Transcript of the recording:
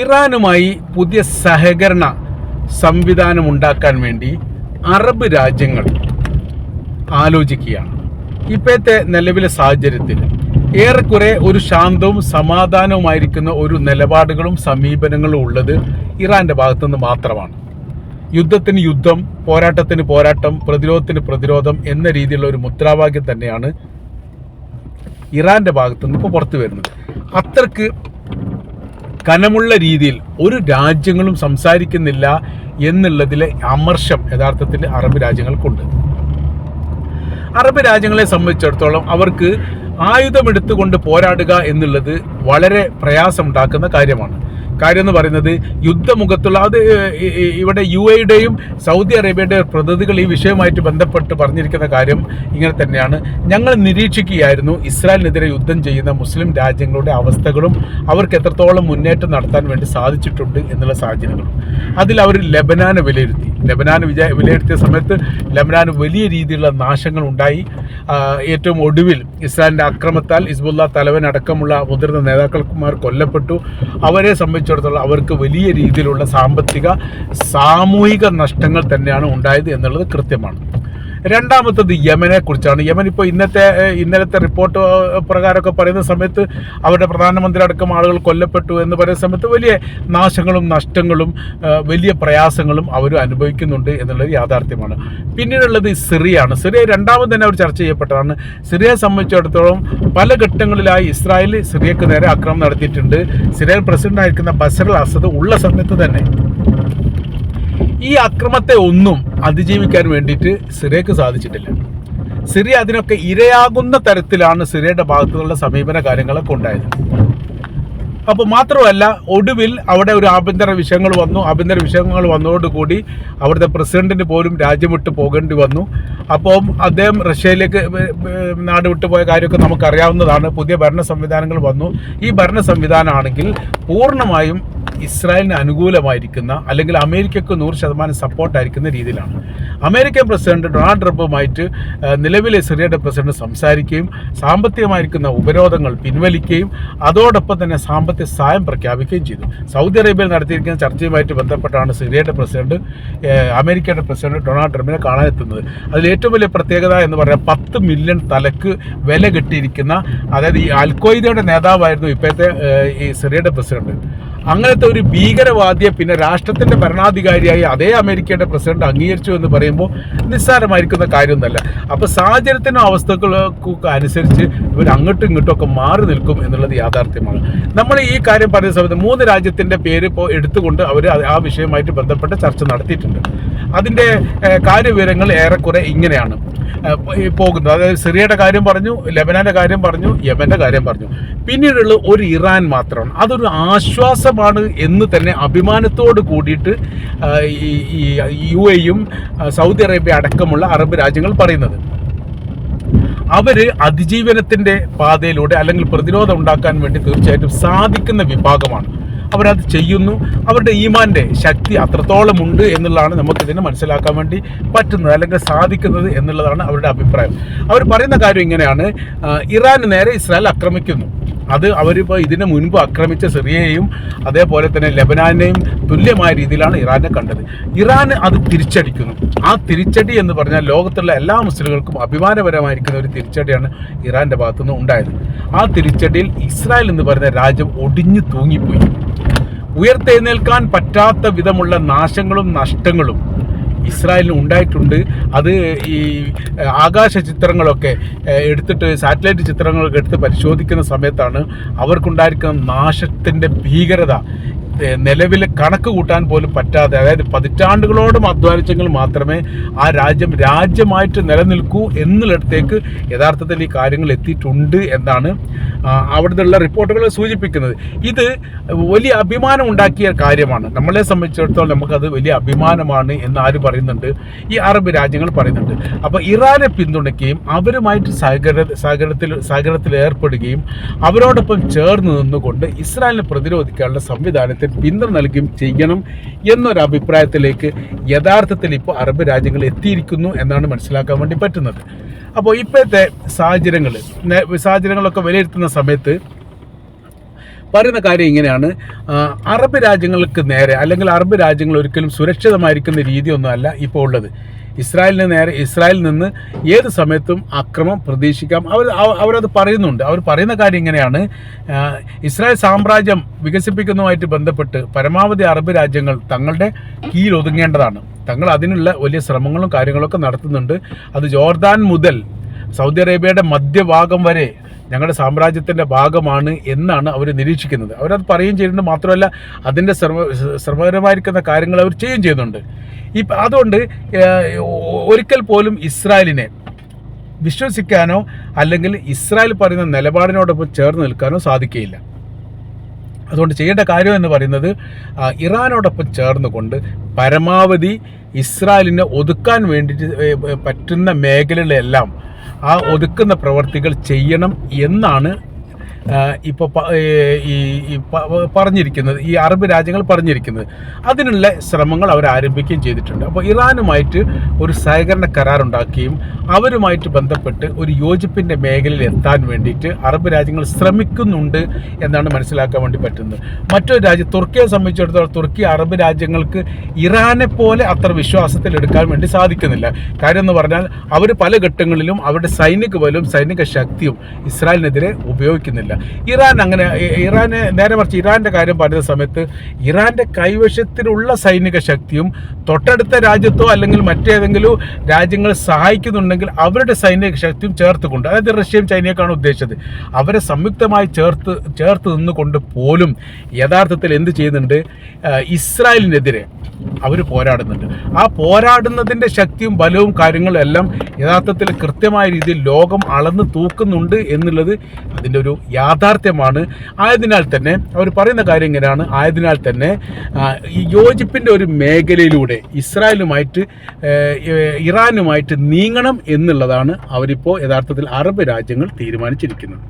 ഇറാനുമായി പുതിയ സഹകരണ സംവിധാനം ഉണ്ടാക്കാൻ വേണ്ടി അറബ് രാജ്യങ്ങൾ ആലോചിക്കുകയാണ്. ഇപ്പോഴത്തെ നിലവിലെ സാഹചര്യത്തിൽ ഏറെക്കുറെ ഒരു ശാന്തവും സമാധാനവുമായിരിക്കുന്ന ഒരു നിലപാടുകളും സമീപനങ്ങളും ഉള്ളത് ഇറാന്റെ ഭാഗത്തുനിന്ന് മാത്രമാണ്. യുദ്ധത്തിന് യുദ്ധം പോരാട്ടത്തിന് പോരാട്ടം പ്രതിരോധത്തിന് പ്രതിരോധം എന്ന രീതിയിലുള്ള ഒരു മുദ്രാവാക്യം തന്നെയാണ് ഇറാന്റെ ഭാഗത്തുനിന്ന് ഇപ്പോൾ പുറത്തു വരുന്നത് അത്രയ്ക്ക് കനമുള്ള രീതിയിൽ ഒരു രാജ്യങ്ങളും സംസാരിക്കുന്നില്ല എന്നുള്ളതിലെ അമർഷം യഥാർത്ഥത്തിൽ അറബ് രാജ്യങ്ങൾക്കുണ്ട്. അറബ് രാജ്യങ്ങളെ സംബന്ധിച്ചിടത്തോളം അവർക്ക് ആയുധമെടുത്തുകൊണ്ട് പോരാടുക എന്നുള്ളത് വളരെ പ്രയാസമുണ്ടാക്കുന്ന കാര്യമാണ്. കാര്യം എന്ന് പറയുന്നത് യുദ്ധമുഖത്തുള്ള അത് ഇവിടെ യു എയുടെയും സൗദി അറേബ്യയുടെയും പ്രതിനിധികൾ ഈ വിഷയവുമായിട്ട് ബന്ധപ്പെട്ട് പറഞ്ഞിരിക്കുന്ന കാര്യം ഇങ്ങനെ തന്നെയാണ്. ഞങ്ങൾ നിരീക്ഷിക്കുകയായിരുന്നു ഇസ്രായേലിനെതിരെ യുദ്ധം ചെയ്യുന്ന മുസ്ലിം രാജ്യങ്ങളുടെ അവസ്ഥകളും അവർക്ക് എത്രത്തോളം മുന്നേറ്റം നടത്താൻ വേണ്ടി സാധിച്ചിട്ടുണ്ട് എന്നുള്ള സാഹചര്യങ്ങളും. അതിൽ അവർ ലബനാന് വിലയിരുത്തി. ലബനാൻ വിജയ വിലയിരുത്തിയ സമയത്ത് ലബനാന് വലിയ രീതിയിലുള്ള നാശങ്ങൾ ഉണ്ടായി. ഏറ്റവും ഒടുവിൽ ഇസ്രായേലിന്റെ അക്രമത്താൽ ഹിസ്ബുല്ല തലവൻ അടക്കമുള്ള മുതിർന്ന നേതാക്കന്മാർ കൊല്ലപ്പെട്ടു. അവരെ സംബന്ധിച്ചിടത്തോളം അവർക്ക് വലിയ രീതിയിലുള്ള സാമ്പത്തിക സാമൂഹിക നഷ്ടങ്ങൾ തന്നെയാണ് ഉണ്ടായത് എന്നുള്ളത് കൃത്യമാണ്. രണ്ടാമത്തത് യമനെ കുറിച്ചാണ്. യമൻ ഇപ്പോൾ ഇന്നത്തെ ഇന്നലത്തെ റിപ്പോർട്ട് പ്രകാരമൊക്കെ പറയുന്ന സമയത്ത് അവരുടെ പ്രധാനമന്ത്രി അടക്കം ആളുകൾ കൊല്ലപ്പെട്ടു എന്ന് പറയുന്ന സമയത്ത് വലിയ നാശങ്ങളും നഷ്ടങ്ങളും വലിയ പ്രയാസങ്ങളും അവർ അനുഭവിക്കുന്നുണ്ട് എന്നുള്ളത് യാഥാർത്ഥ്യമാണ്. പിന്നീടുള്ളത് സിറിയാണ് സിറിയ രണ്ടാമത് തന്നെ അവർ ചർച്ച ചെയ്യപ്പെട്ടതാണ്. സിറിയയെ സംബന്ധിച്ചിടത്തോളം പല ഘട്ടങ്ങളിലായി ഇസ്രായേൽ സിറിയക്ക് നേരെ ആക്രമണം നടത്തിയിട്ടുണ്ട്. സിറിയൻ പ്രസിഡന്റ് ആയിരിക്കുന്ന ബസർ അസദ് ഉള്ള സമയത്ത് തന്നെ ഈ അക്രമത്തെ ഒന്നും അതിജീവിക്കാൻ വേണ്ടിയിട്ട് സിറിയക്ക് സാധിച്ചിട്ടില്ല. സിറിയ അതിനൊക്കെ ഇരയാകുന്ന തരത്തിലാണ് സിറിയയുടെ ഭാഗത്തുനിന്നുള്ള സമീപന കാര്യങ്ങളൊക്കെ ഉണ്ടായത്. അപ്പോൾ മാത്രമല്ല ഒടുവിൽ അവിടെ ഒരു ആഭ്യന്തര വിഷയങ്ങൾ വന്നു. ആഭ്യന്തര വിഷയങ്ങൾ വന്നതോടുകൂടി അവിടുത്തെ പ്രസിഡന്റിന് പോലും രാജ്യം വിട്ട് പോകേണ്ടി വന്നു. അപ്പം അദ്ദേഹം റഷ്യയിലേക്ക് നാട് വിട്ടു പോയ കാര്യമൊക്കെ നമുക്കറിയാവുന്നതാണ്. പുതിയ ഭരണ സംവിധാനങ്ങൾ വന്നു. ഈ ഭരണ സംവിധാനമാണെങ്കിൽ പൂർണമായും ഇസ്രായേലിന് അനുകൂലമായിരിക്കുന്ന അല്ലെങ്കിൽ അമേരിക്കക്ക് നൂറ് ശതമാനം സപ്പോർട്ടായിരിക്കുന്ന രീതിയിലാണ്. അമേരിക്കൻ പ്രസിഡന്റ് ഡൊണാൾഡ് ട്രംപുമായിട്ട് നിലവിലെ സിറിയയുടെ പ്രസിഡന്റ് സംസാരിക്കുകയും സാമ്പത്തികമായിരിക്കുന്ന ഉപരോധങ്ങൾ പിൻവലിക്കുകയും അതോടൊപ്പം തന്നെ സാമ്പത്തിക സഹായം പ്രഖ്യാപിക്കുകയും ചെയ്തു. സൗദി അറേബ്യയിൽ നടത്തിയിരിക്കുന്ന ചർച്ചയുമായിട്ട് ബന്ധപ്പെട്ടാണ് സിറിയയുടെ പ്രസിഡന്റ് അമേരിക്കയുടെ പ്രസിഡന്റ് ഡൊണാൾഡ് ട്രംപിനെ കാണാനെത്തുന്നത്. അതിൽ ഏറ്റവും വലിയ പ്രത്യേകത എന്ന് പറഞ്ഞാൽ പത്ത് മില്യൺ തലക്ക് വില കിട്ടിയിരിക്കുന്ന അതായത് ഈ അൽക്കോയിദയുടെ നേതാവായിരുന്നു ഇപ്പോഴത്തെ ഈ സിറിയയുടെ പ്രസിഡന്റ്. അങ്ങനത്തെ ഒരു ഭീകരവാദിയെ പിന്നെ രാഷ്ട്രത്തിന്റെ ഭരണാധികാരിയായി അതേ അമേരിക്കയുടെ പ്രസിഡന്റ് അംഗീകരിച്ചു എന്ന് പറയുമ്പോൾ നിസ്സാരമായിരിക്കുന്ന കാര്യമൊന്നുമല്ല. അപ്പോൾ സാഹചര്യത്തിനും അവസ്ഥകൾക്കൊക്കെ അനുസരിച്ച് ഇവർ അങ്ങോട്ടും ഇങ്ങോട്ടും ഒക്കെ മാറി നിൽക്കും എന്നുള്ളത് യാഥാർത്ഥ്യമാണ്. നമ്മൾ ഈ കാര്യം പറയുന്ന സമയത്ത് മൂന്ന് രാജ്യത്തിന്റെ പേര് ഇപ്പോൾ എടുത്തുകൊണ്ട് അവർ ആ വിഷയമായിട്ട് ബന്ധപ്പെട്ട ചർച്ച നടത്തിയിട്ടുണ്ട്. അതിന്റെ ഏഹ്, കാര്യവിവരങ്ങൾ ഏറെക്കുറെ ഇങ്ങനെയാണ്. പോകുന്നത്. അതായത് സിറിയയുടെ കാര്യം പറഞ്ഞു ലെബനാന്റെ കാര്യം പറഞ്ഞു യമന്റെ കാര്യം പറഞ്ഞു. പിന്നീടുള്ള ഒരു ഇറാൻ മാത്രമാണ്. അതൊരു ആശ്വാസമാണ് എന്ന് തന്നെ അഭിമാനത്തോട് കൂടിയിട്ട് ഈ യു എയും സൗദി അറേബ്യ അടക്കമുള്ള അറബ് രാജ്യങ്ങൾ പറയുന്നത്. അവർ അതിജീവനത്തിന്റെ പാതയിലൂടെ അല്ലെങ്കിൽ പ്രതിരോധം ഉണ്ടാക്കാൻ വേണ്ടി തീർച്ചയായിട്ടും സാധിക്കുന്ന വിഭാഗമാണ്. അവരത് ചെയ്യുന്നു. അവരുടെ ഈമാന്റെ ശക്തി അത്രത്തോളം ഉണ്ട് എന്നുള്ളതാണ് നമുക്കിതിനെ മനസ്സിലാക്കാൻ വേണ്ടി പറ്റുന്നത് അല്ലെങ്കിൽ സാധിക്കുന്നത് എന്നുള്ളതാണ് അവരുടെ അഭിപ്രായം. അവർ പറയുന്ന കാര്യം ഇങ്ങനെയാണ്. ഇറാന് നേരെ ഇസ്രായേൽ ആക്രമിക്കുന്നു. അത് അവരിപ്പോൾ ഇതിനു മുൻപ് ആക്രമിച്ച സിറിയയെയും അതേപോലെ തന്നെ ലെബനാനെയും തുല്യമായ രീതിയിലാണ് ഇറാനെ കണ്ടത്. ഇറാൻ അത് തിരിച്ചടിക്കുന്നു. ആ തിരിച്ചടി എന്ന് പറഞ്ഞാൽ ലോകത്തുള്ള എല്ലാ മുസ്ലിങ്ങൾക്കും അഭിമാനപരമായിരിക്കുന്ന ഒരു തിരിച്ചടിയാണ് ഇറാന്റെ ഭാഗത്തുനിന്ന് ഉണ്ടായത്. ആ തിരിച്ചടിയിൽ ഇസ്രായേൽ എന്ന് പറയുന്ന രാജ്യം ഒടിഞ്ഞു തൂങ്ങിപ്പോയി. ഉയർത്തെഴുന്നേൽക്കാൻ പറ്റാത്ത വിധമുള്ള നാശങ്ങളും നഷ്ടങ്ങളും ഇസ്രായേലിന് ഉണ്ടായിട്ടുണ്ട്. അത് ഈ ആകാശ ചിത്രങ്ങളൊക്കെ എടുത്തിട്ട് സാറ്റലൈറ്റ് ചിത്രങ്ങളൊക്കെ എടുത്ത് പരിശോധിക്കുന്ന സമയത്താണ് അവർക്കുണ്ടായിരിക്കുന്ന നാശത്തിന്റെ ഭീകരത നിലവിൽ കണക്ക് കൂട്ടാൻ പോലും പറ്റാതെ അതായത് പതിറ്റാണ്ടുകളോടും അധ്വാനിച്ചെങ്കിൽ മാത്രമേ ആ രാജ്യം രാജ്യമായിട്ട് നിലനിൽക്കൂ എന്നുള്ളിടത്തേക്ക് യഥാർത്ഥത്തിൽ ഈ കാര്യങ്ങൾ എത്തിയിട്ടുണ്ട് എന്നാണ് അവിടുത്തെ റിപ്പോർട്ടുകൾ സൂചിപ്പിക്കുന്നത്. ഇത് വലിയ അഭിമാനം ഉണ്ടാക്കിയ കാര്യമാണ്. നമ്മളെ സംബന്ധിച്ചിടത്തോളം നമുക്കത് വലിയ അഭിമാനമാണ് എന്ന് ആര് പറയുന്നുണ്ട്? ഈ അറബ് രാജ്യങ്ങൾ പറയുന്നുണ്ട്. അപ്പോൾ ഇറാനെ പിന്തുണയ്ക്കുകയും അവരുമായിട്ട് സഹകര സഹകരണത്തിൽ സഹകരണത്തിൽ ഏർപ്പെടുകയും അവരോടൊപ്പം ചേർന്ന് നിന്നുകൊണ്ട് ഇസ്രായേലിനെ പ്രതിരോധിക്കാനുള്ള സംവിധാനത്തിന് പിന്തുണ നൽകുകയും ചെയ്യണം എന്നൊരു അഭിപ്രായത്തിലേക്ക് യഥാർത്ഥത്തിൽ ഇപ്പോൾ അറബ് രാജ്യങ്ങൾ എത്തിയിരിക്കുന്നു എന്നാണ് മനസ്സിലാക്കാൻ വേണ്ടി പറ്റുന്നത്. അപ്പോൾ ഇപ്പോഴത്തെ സാഹചര്യങ്ങൾ സാഹചര്യങ്ങളൊക്കെ വിലയിരുത്തുന്ന സമയത്ത് പറയുന്ന കാര്യം ഇങ്ങനെയാണ്. അറബ് രാജ്യങ്ങൾക്ക് നേരെ അല്ലെങ്കിൽ അറബ് രാജ്യങ്ങൾ ഒരിക്കലും സുരക്ഷിതമായിരിക്കുന്ന രീതിയൊന്നുമല്ല ഇപ്പോൾ ഉള്ളത്. ഇസ്രായേലിന് നേരെ ഇസ്രായേലിൽ നിന്ന് ഏത് സമയത്തും അക്രമം പ്രതീക്ഷിക്കാം. അവർ അവ- അവരത് പറയുന്നുണ്ട്. അവർ പറയുന്ന കാര്യം ഇങ്ങനെയാണ്. ഇസ്രായേൽ സാമ്രാജ്യം വികസിപ്പിക്കുന്നതുമായിട്ട് ബന്ധപ്പെട്ട് പരമാവധി അറബ് രാജ്യങ്ങൾ തങ്ങളുടെ കീഴിൽ ഒതുങ്ങേണ്ടതാണ്. തങ്ങൾ അതിനുള്ള വലിയ ശ്രമങ്ങളും കാര്യങ്ങളൊക്കെ നടത്തുന്നുണ്ട്. അത് ജോർദാൻ മുതൽ സൗദി അറേബ്യയുടെ മധ്യഭാഗം വരെ ഞങ്ങളുടെ സാമ്രാജ്യത്തിന്റെ ഭാഗമാണ് എന്നാണ് അവർ നിരീക്ഷിക്കുന്നത്. അവരത് പറയുകയും ചെയ്യുന്നുണ്ട്. മാത്രമല്ല അതിന്റെ ശ്രമ ശ്രമകരമായിരിക്കുന്ന കാര്യങ്ങൾ അവർ ചെയ്യുകയും ചെയ്യുന്നുണ്ട്. ഈ അതുകൊണ്ട് ഒരിക്കൽ പോലും ഇസ്രായേലിനെ വിശ്വസിക്കാനോ അല്ലെങ്കിൽ ഇസ്രായേൽ പറയുന്ന നിലപാടിനോടൊപ്പം ചേർന്ന് നിൽക്കാനോ സാധിക്കുകയില്ല. അതുകൊണ്ട് ചെയ്യേണ്ട കാര്യം എന്ന് പറയുന്നത് ഇറാനോടൊപ്പം ചേർന്നുകൊണ്ട് പരമാവധി ഇസ്രായേലിനെ ഒതുക്കാൻ വേണ്ടിയിട്ട് പറ്റുന്ന മേഖലകളിലെല്ലാം ആ ഒതുക്കുന്ന പ്രവർത്തികൾ ചെയ്യണം എന്നാണ് ഇപ്പോൾ ഈ പറഞ്ഞിരിക്കുന്നത് ഈ അറബ് രാജ്യങ്ങൾ പറഞ്ഞിരിക്കുന്നത്. അതിനുള്ള ശ്രമങ്ങൾ അവർ ആരംഭിക്കുകയും ചെയ്തിട്ടുണ്ട്. അപ്പോൾ ഇറാനുമായിട്ട് ഒരു സഹകരണ കരാർ ഉണ്ടാക്കുകയും അവരുമായിട്ട് ബന്ധപ്പെട്ട് ഒരു യോജിപ്പിന്റെ മേഖലയിൽ എത്താൻ വേണ്ടിയിട്ട് അറബ് രാജ്യങ്ങൾ ശ്രമിക്കുന്നുണ്ട് എന്നാണ് മനസ്സിലാക്കാൻ വേണ്ടി പറ്റുന്നത്. മറ്റൊരു രാജ്യം തുർക്കിയെ സംബന്ധിച്ചിടത്തോളം തുർക്കി അറബ് രാജ്യങ്ങൾക്ക് ഇറാനെ പോലെ അത്ര വിശ്വാസത്തിൽ എടുക്കാൻ വേണ്ടി സാധിക്കുന്നില്ല. കാര്യം എന്ന് പറഞ്ഞാൽ അവർ പല ഘട്ടങ്ങളിലും അവരുടെ സൈനിക ബലവും സൈനിക ശക്തിയും ഇസ്രായേലിനെതിരെ ഉപയോഗിക്കുന്നില്ല. ഇറാൻ അങ്ങനെ ഇറാനെ നേരെ മറിച്ച് ഇറാന്റെ കാര്യം പറയുന്ന സമയത്ത് ഇറാന്റെ കൈവശത്തിലുള്ള സൈനിക ശക്തിയും തൊട്ടടുത്ത രാജ്യത്തോ അല്ലെങ്കിൽ മറ്റേതെങ്കിലും രാജ്യങ്ങൾ സഹായിക്കുന്നുണ്ടെങ്കിൽ അവരുടെ സൈനിക ശക്തിയും ചേർത്തുകൊണ്ട് അതായത് റഷ്യയും ചൈനയൊക്കെയാണ് ഉദ്ദേശിച്ചത് അവരെ സംയുക്തമായി ചേർത്ത് ചേർത്ത് നിന്നുകൊണ്ട് പോലും യഥാർത്ഥത്തിൽ എന്ത് ചെയ്യുന്നുണ്ട്? ഇസ്രായേലിനെതിരെ അവർ പോരാടുന്നുണ്ട്. ആ പോരാടുന്നതിന്റെ ശക്തിയും ബലവും കാര്യങ്ങളും എല്ലാം യഥാർത്ഥത്തിൽ കൃത്യമായ രീതിയിൽ ലോകം അളന്ന് തൂക്കുന്നുണ്ട് എന്നുള്ളത് അതിന്റെ ഒരു യാഥാർത്ഥ്യമാണ്. ആയതിനാൽ തന്നെ അവർ പറയുന്ന കാര്യം ഇങ്ങനെയാണ്. ആയതിനാൽ തന്നെ യോജിപ്പിന്റെ ഒരു മേഖലയിലൂടെ ഇസ്രായേലുമായിട്ട് ഇറാനുമായിട്ട് നീങ്ങണം എന്നുള്ളതാണ് അവരിപ്പോൾ യഥാർത്ഥത്തിൽ അറബ് രാജ്യങ്ങൾ തീരുമാനിച്ചിരിക്കുന്നത്.